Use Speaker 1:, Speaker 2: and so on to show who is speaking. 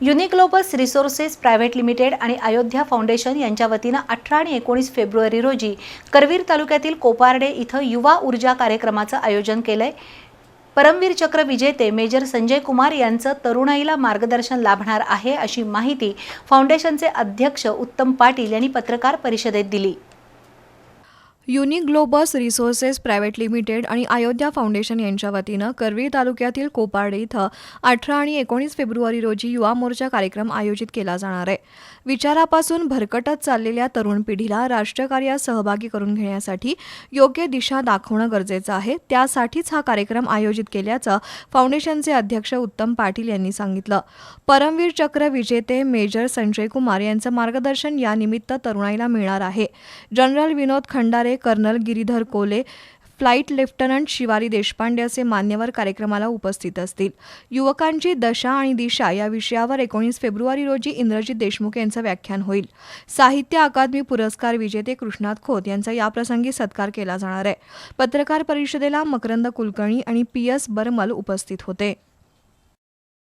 Speaker 1: युनिग्लोबस resources private limited आणि Ayodhya foundation यांच्या वतीनं अठरा आणि एकोणीस फेब्रुवारी रोजी करवीर तालुक्यातील कोपार्डे इथं युवा ऊर्जा कार्यक्रमाचं आयोजन केलंय. परमवीर चक्र विजेते मेजर संजय कुमार यांचं तरुणाईला मार्गदर्शन लाभणार आहे अशी माहिती फाउंडेशनचे अध्यक्ष उत्तम पाटील यांनी पत्रकार परिषदेत दिली.
Speaker 2: युनिग्लोबस रिसोर्सेस प्रायव्हेट लिमिटेड आणि अयोध्या फाउंडेशन यांच्या वतीनं करवीर तालुक्यातील कोपार्डे इथं अठरा आणि एकोणीस फेब्रुवारी रोजी युवा मोर्चा कार्यक्रम आयोजित केला जाणार आहे. विचारापासून भरकटत चाललेल्या तरुण पिढीला राष्ट्रकार्यात सहभागी करून घेण्यासाठी योग्य दिशा दाखवणं गरजेचं आहे. त्यासाठीच हा कार्यक्रम आयोजित केल्याचं फाउंडेशनचे अध्यक्ष उत्तम पाटील यांनी सांगितलं. परमवीर चक्र विजेते मेजर संजय कुमार यांचं मार्गदर्शन यानिमित्त तरुणाईला मिळणार आहे. General Vinod Khandare colonel Giridhar Kole flight lieutenant Shivari Deshpande असे मान्यवर कार्यक्रमाला उपस्थित असतील. युवकांची दशा आणि दिशा या विषयावर एकोणीस फेब्रुवारी रोजी इंद्रजित देशमुख यांचं व्याख्यान होईल. साहित्य अकादमी पुरस्कार विजेते कृष्णात खोत यांचा याप्रसंगी सत्कार केला जाणार आहे. पत्रकार परिषदेला मकरंद कुलकर्णी आणि पी एस बर्मल उपस्थित होते.